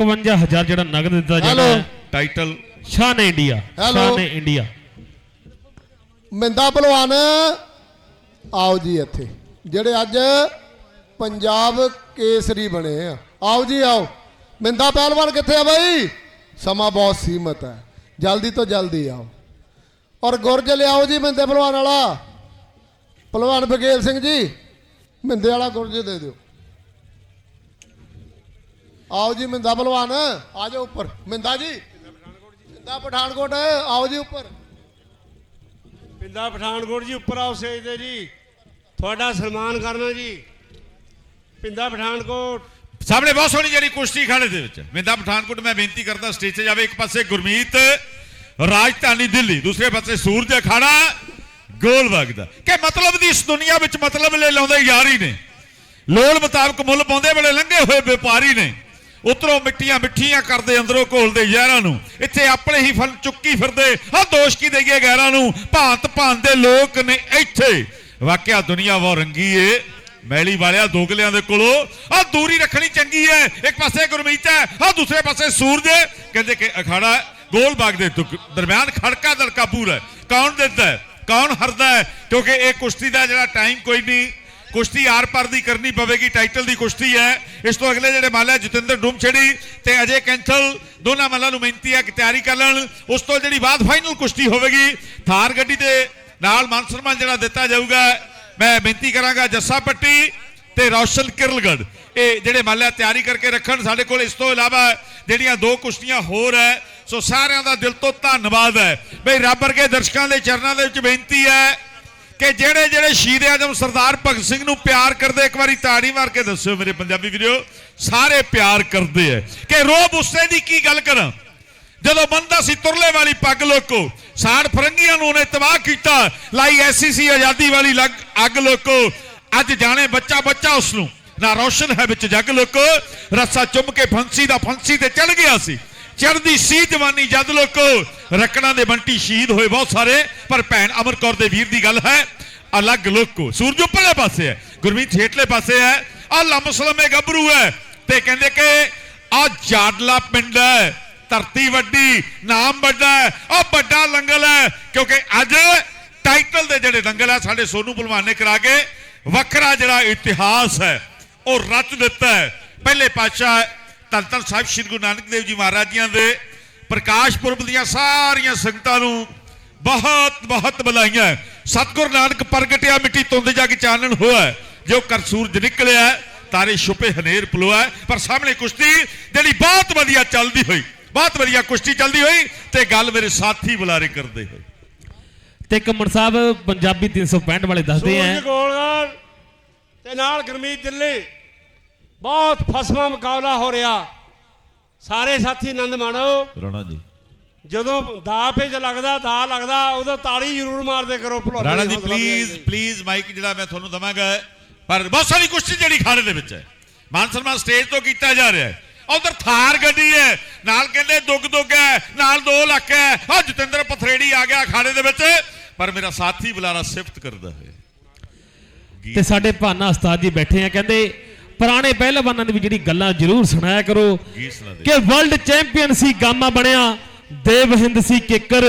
55000 ਜਿਹੜਾ ਨਗਦ ਦਿੱਤਾ ਜਾਣਾ ਹੈਲੋ। ਹੈ title Shaan India hello. Shaan India. Minda Pehalwan ਆਓ ਜੀ ਇੱਥੇ। ਜਿਹੜੇ ਅੱਜ ਪੰਜਾਬ ਕੇਸਰੀ ਬਣੇ ਆ। ਆਓ ਜੀ ਆਓ। ਮਿੰਦਾ ਪਹਿਲਵਾਨ ਕਿੱਥੇ ਆ ਬਾਈ? ਸਮਾਂ ਬਹੁਤ ਸੀਮਤ ਹੈ। ਜਲਦੀ ਤੋਂ ਜਲਦੀ ਆਓ। ਔਰ ਗੁਰਜ ਲਿਆਓ ਜੀ ਮਿੰਦੇ ਪਹਿਲਵਾਨ ਵਾਲਾ। ਪਹਿਲਵਾਨ ਬਗੇਲ ਸਿੰਘ ਜੀ ਮਿੰਦੇ ਵਾਲਾ ਗੁਰਜ ਦੇ ਦਿਓ। ਆਓ ਜੀ ਮਿੰਦਾ ਪਹਿਲਵਾਨ ਆ ਜਾਓ ਉੱਪਰ। ਮਿੰਦਾ ਜੀ। ਮਿੰਦਾ ਪਠਾਨਕੋਟ ਆਓ ਜੀ ਉੱਪਰ। ਪਿੰਡਾ ਪਠਾਨਕੋਟ ਜੀ ਉੱਪਰ ਆਓ ਸਟੇਜ ਤੇ ਜੀ। ਤੁਹਾਡਾ ਸਨਮਾਨ ਕਰਨਾ ਜੀ। ਪਿੰਡਾ ਪਠਾਨਕੋਟ। ਸਾਹਮਣੇ ਬਹੁਤ ਸੋਹਣੀ ਜਿਹੜੀ ਕੁਸ਼ਤੀ ਖਾਣੇ ਦੇ ਵਿੱਚ। ਮਿੰਦਾ ਪਠਾਨਕੋਟ ਮੈਂ ਬੇਨਤੀ ਕਰਦਾ ਸਟੇਜ ਤੇ ਜਾਵੇ। ਇੱਕ ਪਾਸੇ ਗੁਰਮੀਤ ਰਾਜਧਾਨੀ ਦਿੱਲੀ। ਦੂਸਰੇ ਪਾਸੇ ਸੂਰਜ ਅਖਾੜਾ ਗੋਲ ਵਗਦਾ ਕਿ ਮਤਲਬ ਦੀ ਇਸ ਦੁਨੀਆ ਵਿੱਚ ਮਤਲਬ ਲੈ ਲਾਉਂਦੇ ਯਾਰ ਹੀ ਨੇ। ਲੋੜ ਮੁਤਾਬਕ ਮੁੱਲ ਪਾਉਂਦੇ ਬੜੇ ਲੰਘੇ ਹੋਏ ਵਪਾਰੀ ਨੇ। ਉਤਰੋਂ ਮਿੱਟੀਆਂ ਮਿੱਠੀਆਂ ਕਰਦੇ ਅੰਦਰੋਂ ਘੋਲਦੇ ਯਾਰਾਂ ਨੂੰ। ਇੱਥੇ ਆਪਣੇ ਹੀ ਫਲ ਚੁੱਕੀ ਫਿਰਦੇ ਆ ਦੋਸ਼ ਕੀ ਦੇਈਏ ਗੈਰਾਂ ਨੂੰ? ਭਾਂਤ ਭਾਂਤ ਦੇ ਲੋਕ ਨੇ ਇੱਥੇ। ਵਾਕਿਆ ਦੁਨੀਆ ਬਹੁਤ ਰੰਗੀ ਏ। ਮੈਲੀ ਵਾਲਿਆ ਦੋਗਲਿਆਂ ਦੇ ਕੋਲੋਂ। ਆ ਦੂਰੀ ਰੱਖਣੀ ਚੰਗੀ ਹੈ ਇੱਕ ਪਾਸੇ ਗੁਰਮੀਤ ਹੈ ਆ ਦੂਸਰੇ ਪਾਸੇ ਸੂਰਜ ਕਹਿੰਦੇ ਕਿ ਅਖਾੜਾ ਗੋਲ ਬਾਗ ਦੇ ਦਰਮਿਆਨ ਖੜਕਾ ਦੜਕਾ ਪੂਰਾ ਹੈ। ਕੌਣ ਦਿੰਦਾ ਕੌਣ ਹਰਦਾ ਕਿਉਂਕਿ ਇਹ ਕੁਸ਼ਤੀ ਦਾ ਜਿਹੜਾ ਟਾਈਮ ਕੋਈ ਨਹੀਂ ਕੁਸ਼ਤੀ ਆਰ ਪਾਰ ਦੀ ਕਰਨੀ ਪਵੇਗੀ ਟਾਈਟਲ ਦੀ ਕੁਸ਼ਤੀ ਹੈ। ਇਸ ਤੋਂ ਅਗਲੇ ਜਿਹੜੇ ਮਾਲਾ ਜਤਿੰਦਰ ਡੂਮਛੜੀ ਤੇ ਅਜੇ ਕੈਂਥਲ, ਦੋਨਾਂ ਮੱਲਾਂ ਨੂੰ ਮਿਹਨਤੀ ਹੈ ਕਿ ਤਿਆਰੀ ਕਰ ਲੈਣ। ਉਸ ਤੋਂ ਜਿਹੜੀ ਬਾਅਦ ਫਾਈਨਲ ਕੁਸ਼ਤੀ ਹੋਵੇਗੀ, ਥਾਰ ਗੱਡੀ ਦੇ ਨਾਲ ਮਾਨ ਸਨਮਾਨ ਜਿਹੜਾ ਦਿੱਤਾ ਜਾਊਗਾ, ਮੈਂ ਬੇਨਤੀ ਕਰਾਂਗਾ ਜੱਸਾ ਪੱਟੀ ਤੇ ਰੌਸ਼ਨ ਕਿਰਲਗੜ ਇਹ ਜਿਹੜੇ ਮਾਲਿਆ ਤਿਆਰੀ ਕਰਕੇ ਰੱਖਣ। ਸਾਡੇ ਕੋਲ ਇਸ ਤੋਂ ਇਲਾਵਾ ਜਿਹੜੀਆਂ ਦੋ ਕੁਸ਼ਤੀਆਂ ਹੋਰ ਹੈ, ਸੋ ਸਾਰਿਆਂ ਦਾ ਦਿਲ ਤੋਂ ਧੰਨਵਾਦ ਹੈ। ਬਈ ਰੱਬ ਵਰਗੇ ਦਰਸ਼ਕਾਂ ਦੇ ਚਰਨਾਂ ਦੇ ਵਿੱਚ ਬੇਨਤੀ ਹੈ ਕਿ ਜਿਹੜੇ ਜਿਹੜੇ ਸ਼ਹੀਦ ਆਜਮ ਸਰਦਾਰ ਭਗਤ ਸਿੰਘ ਨੂੰ ਪਿਆਰ ਕਰਦੇ, ਇੱਕ ਵਾਰੀ ਤਾੜੀ ਮਾਰ ਕੇ ਦੱਸਿਓ ਮੇਰੇ ਪੰਜਾਬੀ ਵੀਰੋ, ਸਾਰੇ ਪਿਆਰ ਕਰਦੇ ਐ। ਕਿ ਰੋਬ ਉਸੇ ਦੀ ਕੀ ਗੱਲ ਕਰਾਂ? ਜਦੋਂ ਬੰਦਾ ਸੀ ਤੁਰਲੇ ਵਾਲੀ ਪੱਗ ਲੋਕੋ, ਸਾੜ ਫਰੰਗੀਆਂ ਨੂੰ ਉਹਨੇ ਤਬਾਹ ਕੀਤਾ, ਲਾਈ ਐਸਸੀਸੀ ਆਜ਼ਾਦੀ ਵਾਲੀ ਲੱਗ, ਅੱਗ ਲੋਕੋ, ਅੱਜ ਜਾਣੇ ਬੱਚਾ ਬੱਚਾ ਉਸ ਨੂੰ ਨਾ ਰੌਸ਼ਨ ਹੈ ਵਿੱਚ ਜੱਗ ਲੋਕੋ, ਰੱਸਾ ਚੁੰਮ ਕੇ ਫੰਸੀ ਦਾ ਫੰਸੀ ਤੇ ਚੜ ਗਿਆ ਸੀ। ਚੜ੍ਹਦੀ ਸੀ ਜਵਾਨੀ, ਜਦ ਲੋਕੋ ਰਕੜਾਂ ਦੇ ਬੰਟੀ ਸ਼ਹੀਦ ਹੋਏ ਬਹੁਤ ਸਾਰੇ, ਪਰ ਭੈਣ ਅਮਰ ਦੇ ਵੀਰ ਦੀ ਗੱਲ ਹੈ, ਅਲੱਗ ਲੋਕੋ। ਸੂਰਜ ਉੱਪਰਲੇ ਪਾਸੇ ਹੈ, ਗੁਰਮੀਤ ਹੇਠਲੇ ਪਾਸੇ ਹੈ ਆ ਲੰਮਸਲਮੇ ਗੱਭਰੂ ਹੈ, ਤੇ ਕਹਿੰਦੇ ਕਿ ਆ ਜਾਡਲਾ ਪਿੰਡ ਹੈ, ਧਰਤੀ ਵੱਡੀ, ਨਾਮ ਵੱਡਾ ਹੈ ਉਹ ਵੱਡਾ ਲੰਗਲ ਹੈ, ਕਿਉਂਕਿ ਅੱਜ ਟਾਈਟਲ ਦੇ ਜਿਹੜੇ ਲੰਗਲ ਹੈ ਸਾਡੇ ਸੋਨੂ ਭਲਵਾਨ ਨੇ ਕਰਾ ਕੇ, ਵੱਖਰਾ ਜਿਹੜਾ ਇਤਿਹਾਸ ਹੈ, ਉਹ ਰਚ ਦਿੱਤਾ ਹੈ। ਪਹਿਲੇ ਪਾਤਸ਼ਾਹ ਧੰਨ ਸਾਹਿਬ ਸ੍ਰੀ ਗੁਰੂ ਨਾਨਕ ਦੇਵ ਜੀ ਮਹਾਰਾਜ ਜੀਆਂ ਦੇ ਪ੍ਰਕਾਸ਼ ਪੁਰਬ ਦੀਆਂ ਸਾਰੀਆਂ ਸੰਗਤਾਂ ਨੂੰ ਬਹੁਤ ਬਹੁਤ ਬਧਾਈਆਂ ਸਤਿਗੁਰ ਨਾਨਕ ਪ੍ਰਗਟਿਆ ਮਿੱਟੀ ਤੁੰਦ ਜਾ ਕੇ ਚਾਨਣ ਹੋਇਆ ਜੋ ਕਰ ਸੂਰਜ ਨਿਕਲਿਆ ਤਾਰੇ ਛੁਪੇ ਹਨੇਰ ਪਲੋਆ ਪਰ ਸਾਹਮਣੇ ਕੁਸ਼ਤੀ ਜਿਹੜੀ ਬਹੁਤ ਵਧੀਆ ਚੱਲਦੀ ਹੋਈ ਬਹੁਤ ਵਧੀਆ ਕੁਸ਼ਤੀ ਚੱਲਦੀ ਹੋਈ ਤੇ ਗੱਲ ਮੇਰੇ ਸਾਥੀ ਬੁਲਾਰੇ ਕਰਦੇ ਹੋਏ। ਤੇ ਕਮਣ ਸਾਹਿਬ ਪੰਜਾਬੀ 365 ਵਾਲੇ ਦੱਸਦੇ ਸੂਰਜ ਆ ਤੇ ਨਾਲ ਗੁਰਮੀਤ ਦਿੱਲੀ। ਬਹੁਤ ਫਸਵਾ ਮੁਕਾਬਲਾ ਹੋ ਰਿਹਾ। ਸਾਰੇ ਸਾਥੀ ਆਨੰਦ ਮਾਣੋ। ਰਾਣਾ ਜੀ। ਜਦੋਂ ਦਾ ਪੇਜ ਲੱਗਦਾ ਦਾ ਲੱਗਦਾ ਉਦੋਂ ਤਾੜੀ ਜ਼ਰੂਰ ਮਾਰਦੇ ਕਰੋ ਭਲਵਾਨ Rana ji please please mic ਜਿਹੜਾ ਮੈਂ ਤੁਹਾਨੂੰ ਦਵਾਂਗਾ ਪਰ ਬਹੁਤ ਸਾਰੀ ਕੁਸ਼ਤੀ ਜਿਹੜੀ ਖਾਣੇ ਦੇ ਵਿੱਚ ਹੈ। ਮਾਨ ਸਨਮਾਨ ਸਟੇਜ ਤੋਂ ਕੀਤਾ ਜਾ ਰਿਹਾ ਹੈ। ਉਧਰ ਥਾਰ ਗੱਡੀ ਹੈ ਨਾਲ ਕਹਿੰਦੇ ਦੁੱਗ ਦੁੱਗ ਹੈ ਨਾਲ 2 ਲੱਖ ਹੈ। ਆ ਜਤਿੰਦਰ ਪਥਰੇੜੀ ਆ ਗਿਆ ਖਾਣੇ ਦੇ ਵਿੱਚ ਪਰ ਮੇਰਾ ਸਾਥੀ ਬੁਲਾਰਾ ਸਿਫਤ ਕਰਦਾ ਹੈ। ਤੇ ਸਾਡੇ ਭਾਨਾ ਉਸਤਾਦ ਜੀ ਬੈਠੇ ਆ ਕਹਿੰਦੇ ਪੁਰਾਣੇ ਪਹਿਲਵਾਨਾਂ ਦੀ ਵੀ ਜਿਹੜੀ ਗੱਲਾਂ ਜ਼ਰੂਰ ਸੁਣਾਇਆ ਕਰੋ। ਕਿ ਵਰਲਡ ਚੈਂਪੀਅਨ ਸੀ ਗਾਮਾ ਬਣਿਆ ਦੇਵਹਿੰਦ ਸੀ ਕਿੱਕਰ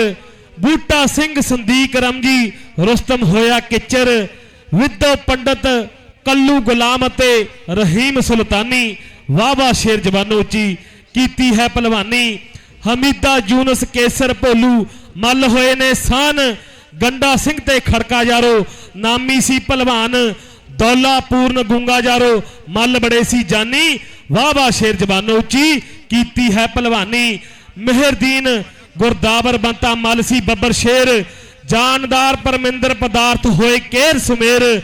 ਬੂਟਾ ਸਿੰਘ ਸੰਦੀਕ ਰਮਜੀ ਰੁਸਤਮ ਹੋਇਆ ਕਿਚਰ ਵਿਦੋ ਪੰਡਤ ਕੱਲੂ ਗੁਲਾਮ ਅਤੇ ਰਹੀਮ ਸੁਲਤਾਨੀ ਵਾਵਾ ਸ਼ੇਰ ਜਵਾਨੋ ਉੱਚੀ ਕੀਤੀ ਹੈ ਪਹਿਲਵਾਨੀ। ਹਮੀਦਾ ਯੂਨਸ ਕੇਸਰ ਭੋਲੂ ਮੱਲ ਹੋਏ ਨੇ ਸਾਨ ਗੰਡਾ ਸਿੰਘ ਤੇ ਖੜਕਾ ਯਾਰੋ ਨਾਮੀ ਸੀ ਪਹਿਲਵਾਨ। ਦੌਲਾ ਪੂਰਨ ਗੁੰਗਾ ਜਾਰੋ। ਮੱਲ ਬੜੇ ਸੀ ਜਾਨੀ, ਵਾਹ ਵਾਹ ਸ਼ੇਰ ਜਵਾਨੋ ਉੱਚੀ ਕੀਤੀ ਹੈ ਪਹਿਲਵਾਨੀ ਮਿਹਰਦੀਨ ਗੁਰਦਾਵਰ ਬੰਤਾ ਮੱਲ ਸੀ ਬੱਬਰ ਸ਼ੇਰ। ਜਾਨਦਾਰ ਪਰਮਿੰਦਰ ਪਦਾਰਥ ਹੋਏ ਕੇਰ ਸੁਮੇਰ।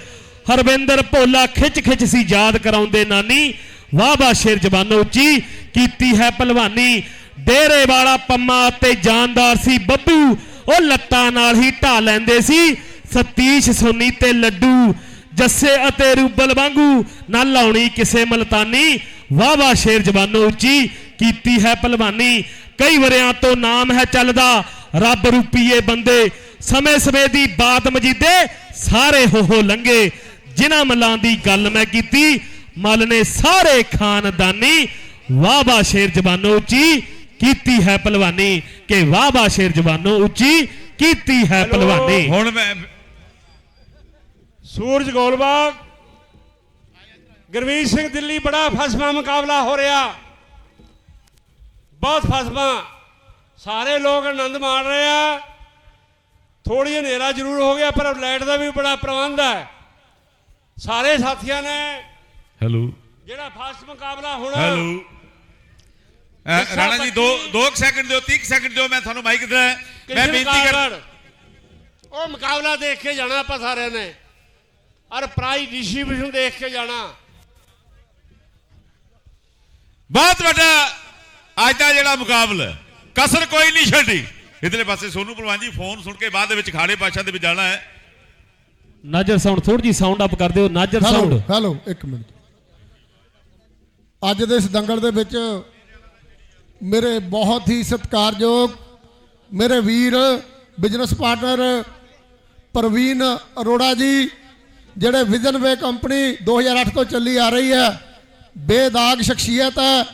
ਹਰਵਿੰਦਰ ਭੋਲਾ ਖਿੱਚ ਖਿੱਚ ਸੀ ਯਾਦ ਕਰਾਉਂਦੇ ਨਾਨੀ। ਵਾਹ ਵਾਹ ਸ਼ੇਰ ਜਵਾਨੋ ਉੱਚੀ ਕੀਤੀ ਹੈ ਪਹਿਲਵਾਨੀ ਡੇਰੇ ਵਾਲਾ ਪੰਮਾ ਅਤੇ ਜਾਨਦਾਰ ਸੀ ਬੱਬੂ। ਉਹ ਲੱਤਾਂ ਨਾਲ ਹੀ ਢਾ ਲੈਂਦੇ ਸੀ। ਸਤੀਸ਼ ਸੋਨੀ ਤੇ ਲੱਡੂ। ਜੱਸੇ ਅਤੇ ਰੂਬਲ ਵਾਂਗੂ ਨਾ ਲਾਉਣੀ ਕਿਸੇ ਮਲਤਾਨੀ। ਵਾਹ ਵਾਹ ਸ਼ੇਰ ਜਵਾਨੋ ਉੱਚੀ ਕੀਤੀ ਹੈ ਪਹਿਲਵਾਨੀ। ਕਈ ਵਰਿਆਂ ਤੋਂ ਨਾਮ ਹੈ ਚੱਲਦਾ ਰੱਬ ਰੂਪੀਏ ਬੰਦੇ। ਸਮੇਂ ਸਮੇਂ ਦੀ ਬਾਤ ਮਜੀਦੇ ਸਾਰੇ ਹੋ ਹੋ ਲੰਗੇ ਜਿਨ੍ਹਾਂ ਮਲਾਂ ਦੀ ਗੱਲ ਮੈਂ ਕੀਤੀ ਮਲ ਨੇ ਸਾਰੇ ਖਾਨਦਾਨੀ। ਵਾਹ ਵਾਹ ਸ਼ੇਰ ਜਵਾਨੋ ਉੱਚੀ ਕੀਤੀ ਹੈ ਪਹਿਲਵਾਨੀ। ਕਿ ਵਾਹ ਵਾਹ ਸ਼ੇਰ ਜਵਾਨੋ ਉੱਚੀ ਕੀਤੀ ਹੈ ਪਹਿਲਵਾਨੀ। ਹੁਣ ਮੈਂ ਸੂਰਜ ਗੋਲਬਾਗ ਗੁਰਮੀਤ ਸਿੰਘ ਦਿੱਲੀ ਬੜਾ ਫਸਮਾ ਮੁਕਾਬਲਾ ਹੋ ਰਿਹਾ। ਬਹੁਤ ਫਸਮਾ ਸਾਰੇ ਲੋਕ ਆਨੰਦ ਮਾਣ ਰਹੇ ਆ। ਥੋੜੀ ਹਨੇਰਾ ਜ਼ਰੂਰ ਹੋ ਗਿਆ ਪਰ ਲਾਈਟ ਦਾ ਵੀ ਬੜਾ ਪ੍ਰਬੰਧ ਹੈ। ਸਾਰੇ ਸਾਥੀਆਂ ਨੇ ਹੈਲੋ। ਜਿਹੜਾ ਫਸਟ ਮੁਕਾਬਲਾ ਹੋਣਾ ਹੈਲੋ। ਰਾਣਾ ਜੀ 2 2 ਸੈਕਿੰਡ ਦਿਓ 30 ਸੈਕਿੰਡ ਦਿਓ ਮੈਂ ਤੁਹਾਨੂੰ ਮਾਈਕ ਦਿੰਦਾ ਮੈਂ ਬੇਨਤੀ ਕਰ। ਉਹ ਮੁਕਾਬਲਾ ਦੇਖ ਕੇ ਜਾਣਾ ਆਪਾਂ ਸਾਰਿਆਂ ਨੇ। ਔਰ ਪ੍ਰਾਈਜ਼ ਡਿਸਟ੍ਰੀਬਿਊਸ਼ਨ ਦੇਖ ਕੇ ਜਾਣਾ। ਬਹੁਤ ਵੱਡਾ ਅੱਜ ਦਾ ਜਿਹੜਾ ਮੁਕਾਬਲਾ ਕਸਰ ਕੋਈ ਨਹੀਂ ਛੱਡੀ। ਇਧਰਲੇ ਪਾਸੇ ਸੋਨੂ ਪਹਿਲਵਾਨ ਜੀ ਫੋਨ ਸੁਣ ਕੇ ਬਾਅਦ ਦੇ ਵਿੱਚ ਖਾੜੇ ਪਾਸ਼ਾ ਦੇ ਵਿੱਚ ਜਾਣਾ ਹੈ। ਨਾਜਰ ਸਾਊਂਡ ਥੋੜੀ ਜੀ ਸਾਊਂਡ ਅਪ ਕਰ ਦਿਓ। ਨਾਜਰ ਸਾਊਂਡ ਹੈਲੋ ਇੱਕ ਮਿੰਟ। ਅੱਜ ਦੇ ਇਸ ਦੰਗਲ ਦੇ ਵਿੱਚ ਮੇਰੇ ਬਹੁਤ ਹੀ ਸਤਿਕਾਰਯੋਗ ਮੇਰੇ ਵੀਰ ਬਿਜ਼ਨਸ ਪਾਰਟਨਰ ਪ੍ਰਵੀਨ ਅਰੋੜਾ ਜੀ ਜਿਹੜੇ ਵਿਜ਼ਨ ਵੇ ਕੰਪਨੀ 2008 ਤੋਂ ਚੱਲੀ ਆ ਰਹੀ ਹੈ, ਬੇਦਾਗ ਸ਼ਖਸੀਅਤ ਹੈ।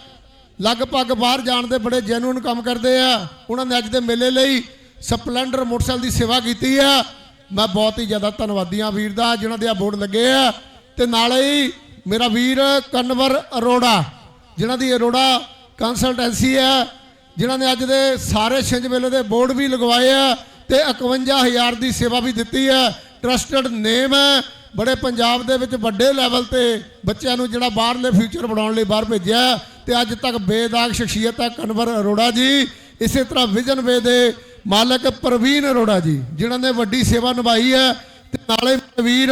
ਲਗਭਗ ਬਾਹਰ ਜਾਣ ਦੇ ਬੜੇ ਜੈਨੂਇਨ ਕੰਮ ਕਰਦੇ ਆ। ਉਹਨਾਂ ਨੇ ਅੱਜ ਦੇ ਮੇਲੇ ਲਈ ਸਪਲੈਂਡਰ ਮੋਟਰਸਾਈਕਲ ਦੀ ਸੇਵਾ ਕੀਤੀ ਆ ਮੈਂ ਬਹੁਤ ਹੀ ਜ਼ਿਆਦਾ ਧੰਨਵਾਦੀ ਹਾਂ ਵੀਰ ਦਾ, ਜਿਨ੍ਹਾਂ ਦੇ ਆ ਬੋਰਡ ਲੱਗੇ ਆ। ਤੇ ਨਾਲੇ ਹੀ ਮੇਰਾ ਵੀਰ ਕਨਵਰ ਅਰੋੜਾ, ਜਿਨ੍ਹਾਂ ਦੀ ਅਰੋੜਾ ਕੰਸਲਟੈਂਸੀ ਹੈ, ਜਿਨ੍ਹਾਂ ਨੇ ਅੱਜ ਦੇ ਸਾਰੇ ਛਿੰਝ ਮੇਲੇ ਦੇ ਬੋਰਡ ਵੀ ਲਗਵਾਏ ਆ ਤੇ 51000 ਦੀ ਸੇਵਾ ਵੀ ਦਿੱਤੀ ਹੈ। ਟਰਸਟਡ ਨੇਮ ਹੈ। ਬੜੇ ਪੰਜਾਬ ਦੇ ਵਿੱਚ ਵੱਡੇ ਲੈਵਲ ਤੇ ਬੱਚਿਆਂ ਨੂੰ ਜਿਹੜਾ ਬਾਹਰਲੇ ਫਿਊਚਰ ਬਣਾਉਣ ਲਈ ਬਾਹਰ ਭੇਜਿਆ ਹੈ ਤੇ ਅੱਜ ਤੱਕ ਬੇਦਾਗ ਸ਼ਖਸੀਅਤ ਹੈ ਕਨਵਰ ਅਰੋੜਾ ਜੀ। ਇਸੇ ਤਰ੍ਹਾਂ ਵਿਜ਼ਨ ਵੇ ਦੇ ਮਾਲਕ ਪ੍ਰਵੀਨ ਅਰੋੜਾ ਜੀ, ਜਿਨ੍ਹਾਂ ਨੇ ਵੱਡੀ ਸੇਵਾ ਨਿਭਾਈ ਹੈ ਤੇ ਨਾਲੇ ਵੀਰ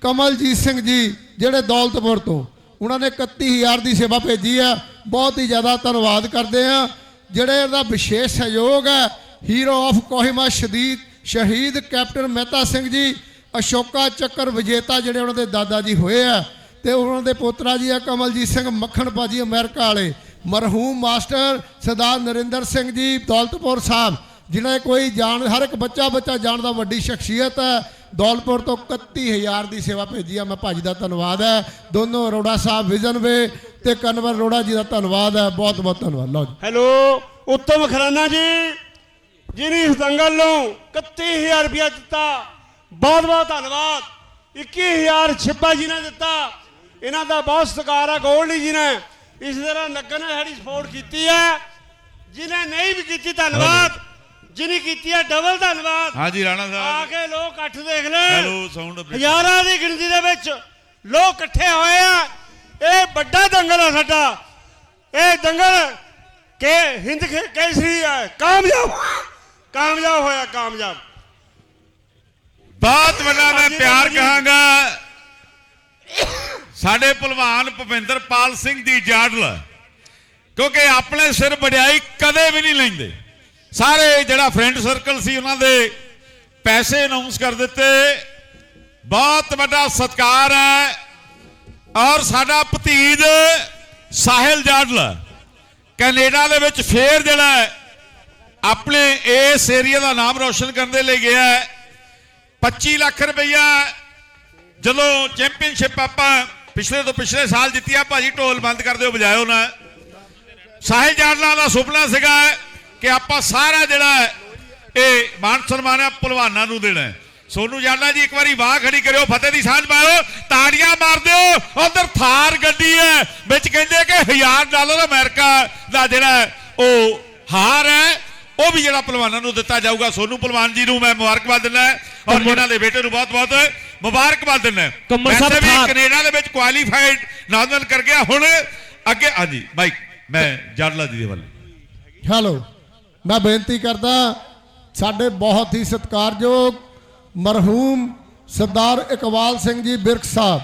ਕਮਲਜੀਤ ਸਿੰਘ ਜੀ, ਜਿਹੜੇ ਦੌਲਤਪੁਰ ਤੋਂ। ਉਹਨਾਂ ਨੇ 31000 ਦੀ ਸੇਵਾ ਭੇਜੀ ਹੈ। ਬਹੁਤ ਹੀ ਜ਼ਿਆਦਾ ਧੰਨਵਾਦ ਕਰਦੇ ਆ ਜਿਹੜੇ ਇਹਦਾ ਵਿਸ਼ੇਸ਼ ਸਹਿਯੋਗ ਹੈ ਹੀਰੋ ਆਫ ਕੋਹਿਮਾ ਸ਼ਦੀਦ, ਸ਼ਹੀਦ ਕੈਪਟਨ ਮਹਿਤਾ ਸਿੰਘ ਜੀ ਅਸ਼ੋਕਾ ਚੱਕਰ ਵਿਜੇਤਾ ਜਿਹੜੇ ਉਹਨਾਂ ਦੇ ਦਾਦਾ ਜੀ ਹੋਏ ਆ ਤੇ ਉਹਨਾਂ ਦੇ ਪੋਤਰਾ ਜੀ ਆ ਕਮਲਜੀਤ ਸਿੰਘ ਮੱਖਣ ਭਾਜੀ ਅਮਰੀਕਾ ਵਾਲੇ। ਮਰਹੂਮ ਮਾਸਟਰ ਸਰਦਾਰ ਨਰਿੰਦਰ ਸਿੰਘ ਜੀ ਦੌਲਤਪੁਰ ਸਾਹਿਬ, ਜਿਨ੍ਹਾਂ ਕੋਈ ਜਾਣ, ਹਰ ਇੱਕ ਬੱਚਾ ਬੱਚਾ ਜਾਣਦਾ ਵੱਡੀ ਸ਼ਖਸੀਅਤ ਹੈ। ਦੌਲਤਪੁਰ ਤੋਂ 31000 ਦੀ ਸੇਵਾ ਭੇਜੀ ਆ, ਮੈਂ ਭਾਜੀ ਦਾ ਧੰਨਵਾਦ ਹੈ। ਦੋਨੋਂ ਅਰੋੜਾ ਸਾਹਿਬ ਵਿਜ਼ਨ ਵੇ ਤੇ ਕਨਵਰ ਅਰੋੜਾ ਜੀ ਦਾ ਧੰਨਵਾਦ ਹੈ। ਬਹੁਤ ਬਹੁਤ ਧੰਨਵਾਦ। ਲਓ ਜੀ। ਹੈਲੋ, ਉੱਤਮ ਖਰਾਨਾ ਜੀ ਜਿਹਨੇ ਇਸ ਦੰਗਲ ਨੂੰ 31000 ਰੁਪਇਆ ਦਿੱਤਾ। ਬਹੁਤ ਬਹੁਤ ਧੰਨਵਾਦ। 21000 ਛਿੱਪਾ ਜੀ ਨੇ ਦਿੱਤਾ। ਇਹਨਾਂ ਦਾ ਬਹੁਤ ਸਤਿਕਾਰ ਹੈ ਗੋਲਡੀ ਜੀ ਨੇ। ਇਸ ਤਰ੍ਹਾਂ ਨਗਰ ਨੇ ਸਾਡੀ ਸਪੋਰਟ ਕੀਤੀ ਹੈ ਜਿਨੇ ਨਹੀਂ ਵੀ ਕੀਤੀ ਧੰਨਵਾਦ। ਜਿਨੀ ਕੀਤੀ ਹੈ ਡਬਲ ਧੰਨਵਾਦ। ਹਾਂਜੀ ਰਾਣਾ ਆ ਸਾਹਿਬ ਕੇ ਲੋਕ ਇਕੱਠ ਦੇਖ ਲੈ। ਹੈਲੋ ਸਾਊਂਡ ਹਜ਼ਾਰਾਂ ਦੀ ਗਿਣਤੀ ਦੇ ਵਿੱਚ ਲੋਕ ਇਕੱਠੇ ਹੋਏ ਆ। ਇਹ ਵੱਡਾ ਦੰਗਲ ਆ ਸਾਡਾ। ਇਹ ਦੰਗਲ ਕੇ ਹਿੰਦ ਕੇਸਰੀ ਹੈ ਕਾਮਯਾਬ। ਕਾਮਯਾਬ ਹੋਇਆ ਕਾਮਯਾਬ। ਬਹੁਤ ਵੱਡਾ ਮੈਂ ਪਿਆਰ। ਕਹਾਂਗਾ। ਸਾਡੇ ਪਹਿਲਵਾਨ ਭੁਪਿੰਦਰਪਾਲ ਸਿੰਘ ਦੀ ਜਾਡਲ ਕਿਉਂਕਿ ਆਪਣੇ ਸਿਰ ਵਡਿਆਈ ਕਦੇ ਵੀ ਨਹੀਂ ਲੈਂਦੇ। ਸਾਰੇ ਜਿਹੜਾ ਫਰੈਂਡ ਸਰਕਲ ਸੀ ਉਹਨਾਂ ਦੇ ਪੈਸੇ ਅਨਾਉਂਸ ਕਰ ਦਿੱਤੇ। ਬਹੁਤ ਵੱਡਾ ਸਤਿਕਾਰ ਹੈ। ਔਰ ਸਾਡਾ ਭਤੀਜ ਸਾਹਿਲ ਜਾਡਲ ਕੈਨੇਡਾ ਦੇ ਵਿੱਚ ਫੇਰ ਜਿਹੜਾ ਆਪਣੇ ਇਸ ਏਰੀਆ ਦਾ ਨਾਮ ਰੌਸ਼ਨ ਕਰਨ ਦੇ ਲਈ ਗਿਆ ਹੈ। 25 ਲੱਖ ਰੁਪਈਆ ਜਦੋਂ ਚੈਂਪੀਅਨਸ਼ਿਪ ਆਪਾਂ ਪਿਛਲੇ ਤੋਂ ਪਿਛਲੇ ਸਾਲ ਜਿੱਤੀ ਆ, ਭਾਜੀ ਢੋਲ ਬੰਦ ਕਰ ਦਿਓ, ਵਜਾਇਓ ਨਾ ਸਾਹਿਲ ਜਾਡਲਾ ਦਾ ਸੁਪਨਾ ਸੀਗਾ ਕਿ ਆਪਾਂ ਸਾਰਾ ਜਿਹੜਾ ਇਹ ਮਾਨ ਸਨਮਾਨ ਹੈ ਪਹਿਲਵਾਨਾਂ ਨੂੰ ਦੇਣਾ ਹੈ। ਸੋਨੂੰ ਜਾਡਲਾ ਜੀ ਇੱਕ ਵਾਰੀ ਵਾਹ ਖੜੀ ਕਰਿਓ, ਫਤਿਹ ਦੀ ਸਾਂਝ ਪਾਓ ਤਾੜੀਆਂ ਮਾਰ ਦਿਓ, ਉਧਰ ਥਾਰ ਗੱਡੀ ਹੈ, ਵਿੱਚ ਕਹਿੰਦੇ ਕਿ 1000 ਡਾਲਰ ਅਮਰੀਕਾ ਦਾ ਜਿਹੜਾ ਉਹ ਹਾਰ ਹੈ ਉਹ ਵੀ ਜਿਹੜਾ ਪਹਿਲਵਾਨਾਂ ਨੂੰ ਦਿੱਤਾ ਜਾਊਗਾ ਸੋਨੂੰ ਪਹਿਲਵਾਨ ਜੀ ਨੂੰ ਮੈਂ ਮੁਬਾਰਕਬਾਦ ਦਿੰਦਾ ਔਰ ਉਹਨਾਂ ਦੇ ਬੇਟੇ ਨੂੰ ਬਹੁਤ ਬਹੁਤ ਮੁਬਾਰਕਬਾਦ ਦਿੰਦਾ ਕਮਲ ਸਾਹਿਬ ਵੀ ਕੈਨੇਡਾ ਦੇ ਵਿੱਚ ਕੁਆਲੀਫਾਈਡ ਨਾਮਜ਼ਦ ਕਰ ਗਿਆ ਹੁਣ ਅੱਗੇ ਹਾਂਜੀ ਬਾਈਕ ਮੈਂ ਜਾਡਲਾ ਜੀ ਦੇ ਵੱਲ। ਹੈਲੋ ਮੈਂ ਬੇਨਤੀ ਕਰਦਾ ਸਾਡੇ ਬਹੁਤ ਹੀ ਸਤਿਕਾਰਯੋਗ ਮਰਹੂਮ ਸਰਦਾਰ ਇਕਬਾਲ ਸਿੰਘ ਜੀ ਬਿਰਖ ਸਾਹਿਬ।